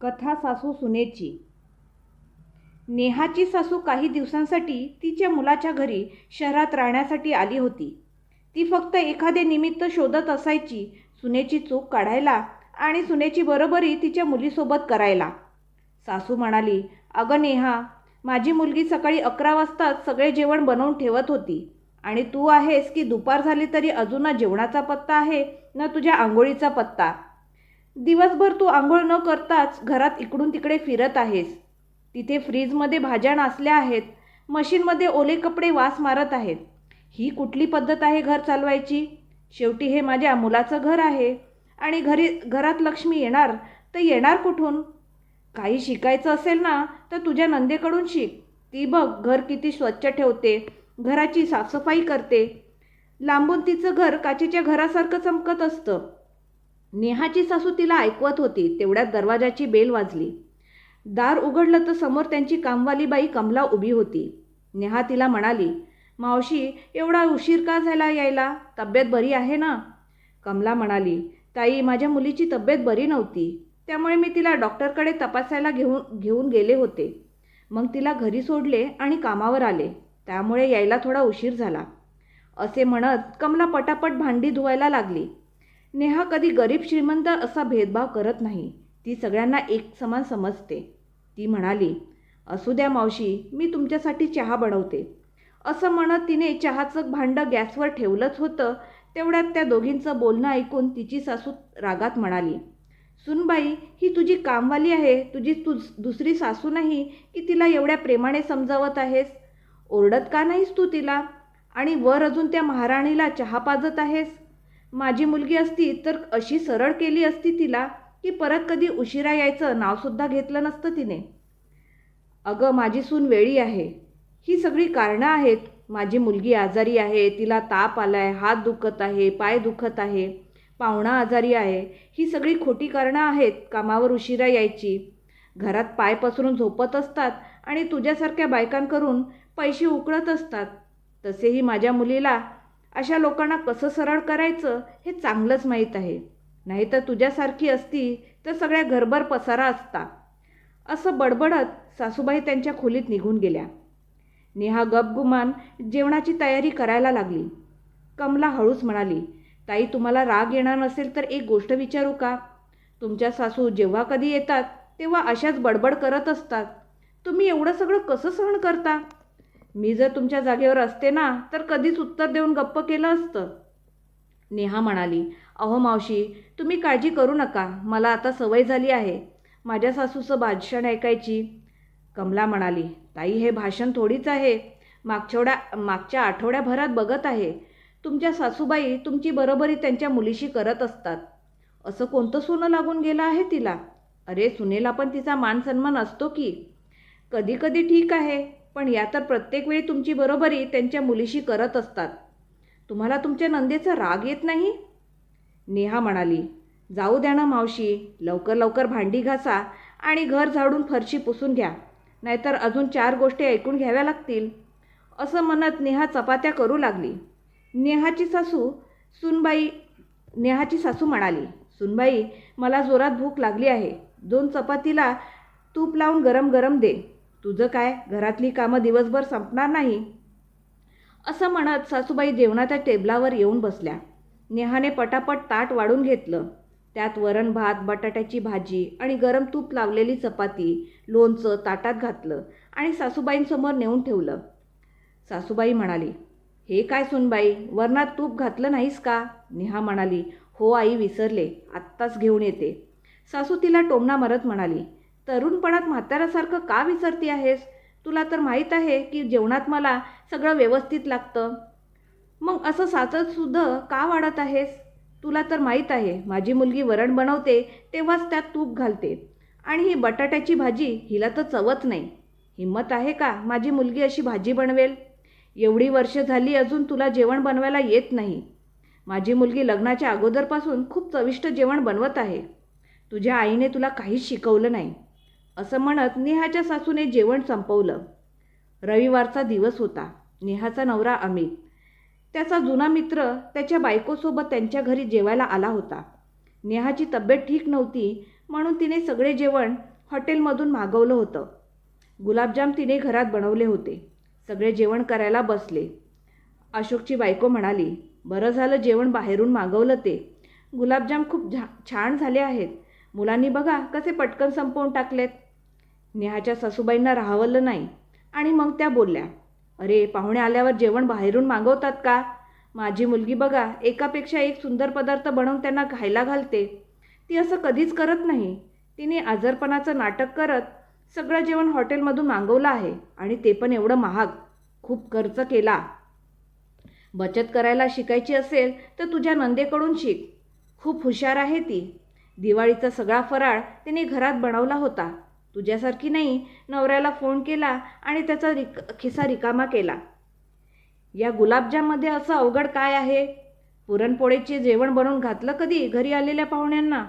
कथा सासू सुनेची. नेहाची सासू काही दिवसांसाठी तिच्या मुलाच्या घरी शहरात राहण्यासाठी आली होती. ती फक्त एखादे निमित्त शोधत असायची सुनेची चूक काढायला आणि सुनेची बरोबरी तिच्या मुलीसोबत करायला. सासू म्हणाली अगं नेहा माझी मुलगी सकाळी अकरा वाजताच सगळे जेवण बनवून ठेवत होती आणि तू आहेस की दुपार झाली तरी अजून ना जेवणाचा पत्ता आहे ना तुझ्या आंघोळीचा पत्ता. दिवसभर तू आंघोळ न करताच घरात इकडून तिकडे फिरत आहेस. तिथे फ्रीजमध्ये भाज्या नासल्या आहेत मशीनमध्ये ओले कपडे वास मारत आहेत. ही कुठली पद्धत आहे घर चालवायची? शेवटी हे माझ्या मुलाचं घर आहे. आणि घरी घरात लक्ष्मी येणार तर येणार कुठून? काही शिकायचं असेल ना तर तुझ्या नंदेकडून शिक. ती बघ घर किती स्वच्छ ठेवते घराची साफसफाई करते. लांबून तिचं घर काचेच्या घरासारखं चमकत असतं. नेहाची सासू तिला ऐकवत होती तेवढ्यात दरवाजाची बेल वाजली. दार उघडलं तर समोर त्यांची कामवाली बाई कमला उभी होती. नेहा तिला म्हणाली मावशी एवढा उशीर का झाला यायला? तब्येत बरी आहे ना? कमला म्हणाली ताई माझ्या मुलीची तब्येत बरी नव्हती. त्यामुळे मी तिला डॉक्टरकडे तपासायला घेऊन घेऊन गेले होते. मग तिला घरी सोडले आणि कामावर आले. त्यामुळे यायला थोडा उशीर झाला. असे म्हणत कमला पटापट भांडी धुवायला लागली. नेहा कधी गरीब श्रीमंत असा भेदभाव करत नाही. ती सगळ्यांना एक समान समजते. ती म्हणाली असू द्या मावशी मी तुमच्यासाठी चहा बनवते. असं म्हणत तिने चहाचं भांडं गॅसवर ठेवलंच होतं. तेवढ्यात त्या दोघींचं बोलणं ऐकून तिची सासू रागात म्हणाली सुनबाई ही तुझी कामवाली आहे. तुझी तू दुसरी सासू नाही. की तिला एवढ्या प्रेमाने समजावत आहेस? ओरडत का नाहीस तू तिला? आणि वर अजून त्या महाराणीला चहा पाजत आहेस? माझी मुलगी असती तर अशी सरळ केली असती तिला की परत कधी उशिरा यायचं नावसुद्धा घेतलं नसतं तिने. अगं माझी सून वेळी आहे. ही सगळी कारणं आहेत. माझी मुलगी आजारी आहे तिला ताप आलाय हात दुखत आहे पाय दुखत आहे पाहुणा आजारी आहे. ही सगळी खोटी कारणं आहेत कामावर उशिरा यायची. घरात पाय पसरून झोपत असतात आणि तुझ्यासारख्या बायकांकडून पैसे उकळत असतात. तसेही माझ्या मुलीला अशा लोकांना कसं सरळ करायचं हे चांगलंच माहीत आहे. नाहीतर तुझ्यासारखी असती तर सगळ्या घरभर पसारा असता. असं बडबडत सासूबाई त्यांच्या खोलीत निघून गेल्या. नेहा गपगुमान जेवणाची तयारी करायला लागली. कमला हळूच म्हणाली ताई तुम्हाला राग येणार नसेल तर एक गोष्ट विचारू का? तुमच्या सासू जेव्हा कधी येतात तेव्हा अशाच बडबड करत असतात. तुम्ही एवढं सगळं कसं सहन करता? मी जर तुमच्या जागेवर असते ना तर कधीच उत्तर देऊन गप्प केलं असतं. नेहा म्हणाली अहो मावशी तुम्ही काळजी करू नका. मला आता सवय झाली आहे. माझ्या सासूचं भाषण ऐकायची. कमला म्हणाली ताई हे भाषण थोडीच आहे. मागच्या मागच्या आठवड्याभरात बघत आहे. तुमच्या सासूबाई तुमची बरोबरी त्यांच्या मुलीशी करत असतात. असं कोणतं सोनं लागून गेलं आहे तिला? अरे सुनेला पण तिचा मान सन्मान असतो की. कधी कधी ठीक आहे. पण या तर प्रत्येक वेळी तुमची बरोबरी त्यांच्या मुलीशी करत असतात. तुम्हाला तुमच्या नंदेचा राग येत नाही? नेहा म्हणाली जाऊ द्या ना मावशी लवकर लवकर भांडी घासा आणि घर झाडून फरशी पुसून घ्या नाहीतर अजून चार गोष्टी ऐकून घ्याव्या लागतील. असं म्हणत नेहा चपात्या करू लागली. नेहाची सासू सुनबाई नेहाची सासू म्हणाली सुनबाई मला जोरात भूक लागली आहे. दोन चपातीला तूप लावून गरम गरम दे. तुझं काय? घरातली कामं दिवसभर संपणार नाही? असं म्हणत सासूबाई जेवणाच्या टेबलावर येऊन बसल्या. नेहाने पटापट ताट वाढून घेतलं. त्यात वरण भात बटाट्याची भाजी आणि गरम तूप लावलेली चपाती लोणचं ताटात घातलं आणि सासूबाईंसमोर नेऊन ठेवलं. सासूबाई म्हणाली हे काय सुनबाई वरणात तूप घातलं नाहीस का? नेहा म्हणाली हो आई विसरले. आत्ताच घेऊन येते. सासू तिला टोमणा मरत म्हणाली तरुणपणात म्हाताऱ्यासारखं का विसरती आहेस? तुला तर माहीत आहे की जेवणात मला सगळं व्यवस्थित लागतं. मग असं साचतसुद्धा का वाढत आहेस? तुला तर माहीत आहे माझी मुलगी वरण बनवते तेव्हाच त्यात तूप घालते. आणि ही बटाट्याची भाजी हिला तर चवच नाही. हिंमत आहे का माझी मुलगी अशी भाजी बनवेल? एवढी वर्ष झाली अजून तुला जेवण बनवायला येत नाही. माझी मुलगी लग्नाच्या अगोदरपासून खूप चविष्ट जेवण बनवत आहे. तुझ्या आईने तुला काहीच शिकवलं नाही. असं म्हणत नेहाच्या सासूने जेवण संपवलं. रविवारचा दिवस होता. नेहाचा नवरा अमित. त्याचा जुना मित्र त्याच्या बायकोसोबत त्यांच्या घरी जेवायला आला होता. नेहाची तब्येत ठीक नव्हती म्हणून तिने सगळे जेवण हॉटेलमधून मागवलं होतं. गुलाबजाम तिने घरात बनवले होते. सगळे जेवण करायला बसले. अशोकची बायको म्हणाली बरं झालं जेवण बाहेरून मागवलं ते. गुलाबजाम खूप झा छान झाले आहेत. मुलांनी बघा कसे पटकन संपवून टाकलेत. नेहाच्या सासूबाईंना राहावलं नाही. आणि मग त्या बोलल्या अरे पाहुणे आल्यावर जेवण बाहेरून मागवतात का? माझी मुलगी बघा एकापेक्षा एक सुंदर पदार्थ बनवून त्यांना खायला घालते. ती असं कधीच करत नाही. तिने आजारपणाचं नाटक करत सगळं जेवण हॉटेलमधून मागवलं आहे आणि ते पण एवढं महाग. खूप खर्च केला. बचत करायला शिकायची असेल तर तुझ्या नंदेकडून शिक. खूप हुशार आहे ती. दिवाळीचा सगळा फराळ तिने घरात बनवला होता. तुझ्यासारखी नाही नवऱ्याला फोन केला आणि त्याचा रिक खिसा रिकामा केला. या गुलाबजाममध्ये असं अवघड काय आहे? पुरणपोळीचे जेवण बनवून घातलं कधी घरी आलेल्या पाहुण्यांना?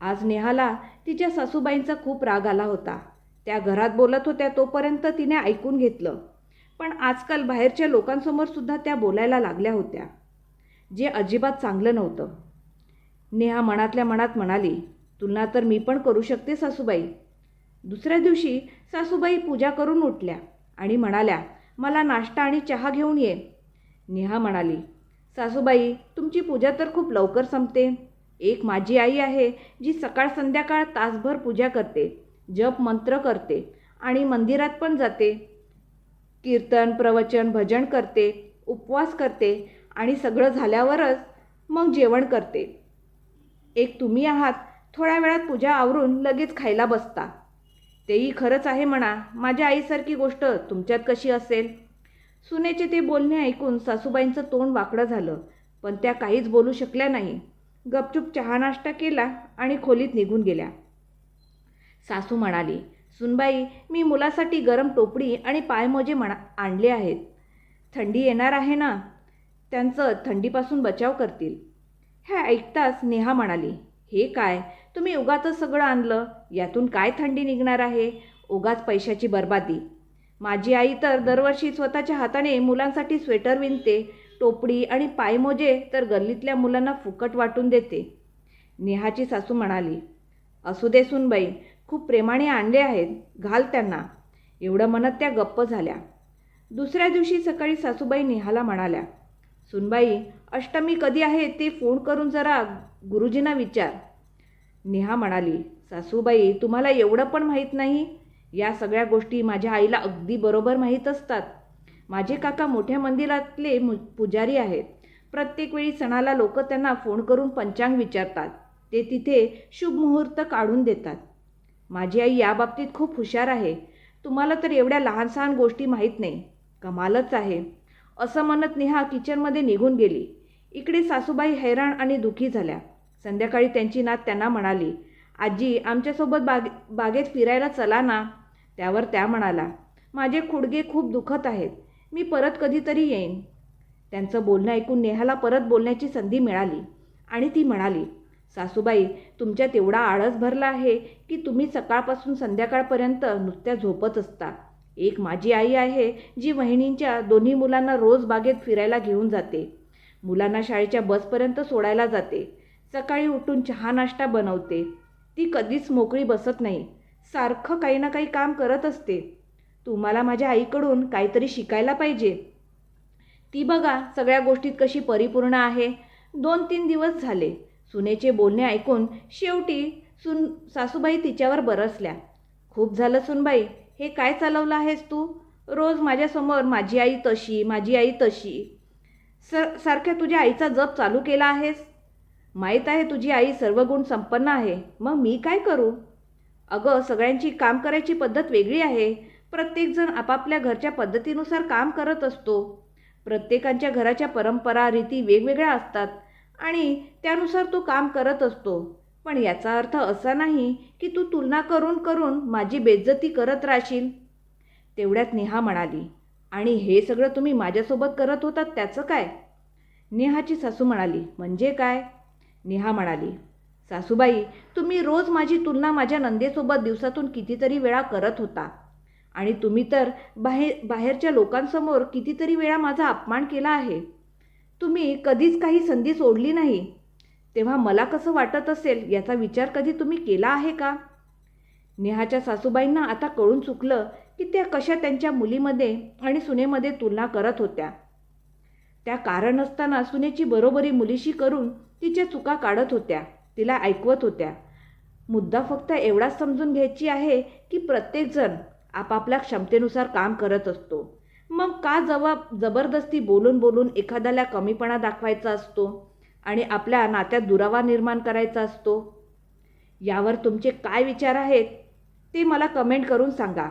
आज नेहाला तिच्या सासूबाईंचा खूप राग आला होता. त्या घरात बोलत होत्या तोपर्यंत तिने ऐकून घेतलं. पण आजकाल बाहेरच्या लोकांसमोर सुद्धा त्या बोलायला लागल्या होत्या. जे अजिबात चांगलं नव्हतं. नेहा मनातल्या मनात म्हणाली तुलना तर मी पण करू शकते सासूबाई. दुसऱ्या दिवशी सासूबाई पूजा करून उठल्या आणि म्हणाल्या मला नाश्ता आणि चहा घेऊन ये. नेहा म्हणाली सासूबाई तुमची पूजा तर खूप लवकर संपते. एक माझी आई आहे जी सकाळ संध्याकाळ तासभर पूजा करते जप मंत्र करते आणि मंदिरात पण जाते. कीर्तन प्रवचन भजन करते उपवास करते आणि सगळं झाल्यावरच मग जेवण करते. एक तुम्ही आहात थोड्या वेळात पूजा आवरून लगेच खायला बसता. तेही खरंच आहे म्हणा माझ्या आईसारखी गोष्ट तुमच्यात कशी असेल? सुनेचे ते बोलणे ऐकून सासूबाईंचं तोंड वाकडं झालं पण त्या काहीच बोलू शकल्या नाही. गपचूप चहा नाश्ता केला आणि खोलीत निघून गेल्या. सासू म्हणाली सुनबाई मी मुलासाठी गरम टोपडी आणि पायमोजे म्हणा आणले आहेत. थंडी येणार आहे ना? त्यांचं थंडीपासून बचाव करतील. हे ऐकताच नेहा म्हणाली हे काय? तुम्ही उगाच सगळं आणलं? यातून काय थंडी निघणार आहे? उगाच पैशाची बर्बादी. माझी आई तर दरवर्षी स्वतःच्या हाताने मुलांसाठी स्वेटर विणते टोपडी आणि पायमोजे तर गल्लीतल्या मुलांना फुकट वाटून देते. नेहाची सासू म्हणाली असू दे सुनबाई खूप प्रेमाने आणले आहेत घाल त्यांना. एवढं म्हणत त्या गप्प झाल्या. दुसऱ्या दिवशी सकाळी सासूबाई नेहाला म्हणाल्या सुनबाई अष्टमी कधी आहे ते फोन करून जरा गुरुजींना विचार. नेहा म्हणाली सासूबाई तुम्हाला एवढं पण माहीत नाही? या सगळ्या गोष्टी माझ्या आईला अगदी बरोबर माहीत असतात. माझे काका मोठ्या मंदिरातले मु पुजारी आहेत. प्रत्येक वेळी सणाला लोक त्यांना फोन करून पंचांग विचारतात. ते तिथे शुभ मुहूर्त काढून देतात. माझी आई याबाबतीत खूप हुशार आहे. तुम्हाला तर एवढ्या लहान सहान गोष्टी माहीत नाही. कमालच आहे. असं म्हणत नेहा किचनमध्ये निघून गेली. इकडे सासूबाई हैराण आणि दुःखी झाल्या. संध्याकाळी त्यांची नात त्यांना म्हणाली आजी आमच्यासोबत बाग बागेत फिरायला चला ना. त्यावर त्या म्हणाला माझे खुडगे खूप दुखत आहेत. मी परत कधीतरी येईन. त्यांचं बोलणं ऐकून नेहाला परत बोलण्याची संधी मिळाली आणि ती म्हणाली सासूबाई तुमच्यात एवढा आळस भरला आहे की तुम्ही सकाळपासून संध्याकाळपर्यंत नुसत्या झोपत असता. एक माझी आई आहे जी वहिनींच्या दोन्ही मुलांना रोज बागेत फिरायला घेऊन जाते. मुलांना शाळेच्या बसपर्यंत सोडायला जाते. सकाळी उठून चहा नाश्ता बनवते. ती कधीच मोकळी बसत नाही. सारखं काही ना काही काम करत असते. तुम्हाला माझ्या आईकडून काहीतरी शिकायला पाहिजे. ती बघा सगळ्या गोष्टीत कशी परिपूर्ण आहे. दोन तीन दिवस झाले. सुनेचे बोलणे ऐकून शेवटी सुन सासूबाई तिच्यावर बरसल्या. खूप झालं सुनबाई. हे काय चालवलं आहेस तू? रोज माझ्यासमोर माझी आई तशी माझी आई तशी. सर सारख्या तुझ्या आईचा जप चालू केला आहेस? माहीत आहे तुझी आई सर्व गुण संपन्न आहे. मग मी काय करू? अगं सगळ्यांची काम करायची पद्धत वेगळी आहे. प्रत्येकजण आपापल्या घरच्या पद्धतीनुसार काम करत असतो. प्रत्येकांच्या घराच्या परंपरा रीती वेगवेगळ्या असतात आणि त्यानुसार तो काम करत असतो. पण याचा अर्थ असा नाही की तू तुलना करून करून माझी बेज्जती करत राहशील. तेवढ्यात नेहा म्हणाली आणि हे सगळं तुम्ही माझ्यासोबत करत होतात त्याचं काय? नेहाची सासू म्हणाली म्हणजे काय? नेहा म्हणाली सासूबाई तुम्ही रोज माझी तुलना माझ्या नंदेसोबत दिवसातून कितीतरी वेळा करत होता. आणि तुम्ही तर बाहेर बाहेरच्या लोकांसमोर कितीतरी वेळा माझा अपमान केला आहे. तुम्ही कधीच काही संधी सोडली नाही. तेव्हा मला कसं वाटत असेल याचा विचार कधी तुम्ही केला आहे का? नेहाच्या सासूबाईंना आता कळून चुकलं की त्या कशा त्यांच्या मुलीमध्ये आणि सुनेमध्ये तुलना करत होत्या. त्या कारण असताना सुनेची बरोबरी मुलीशी करून तिच्या चुका काढत होत्या तिला ऐकवत होत्या. मुद्दा फक्त एवढाच समजून घ्यायची आहे की प्रत्येकजण आपापल्या क्षमतेनुसार काम करत असतो. मग का जबाब जबरदस्ती बोलून बोलून एखाद्याला कमीपणा दाखवायचा असतो? आणि आपल्या नात्यात दुरावा निर्माण करायचा असतो? यावर तुमचे काय विचार आहेत ते मला कमेंट करून सांगा.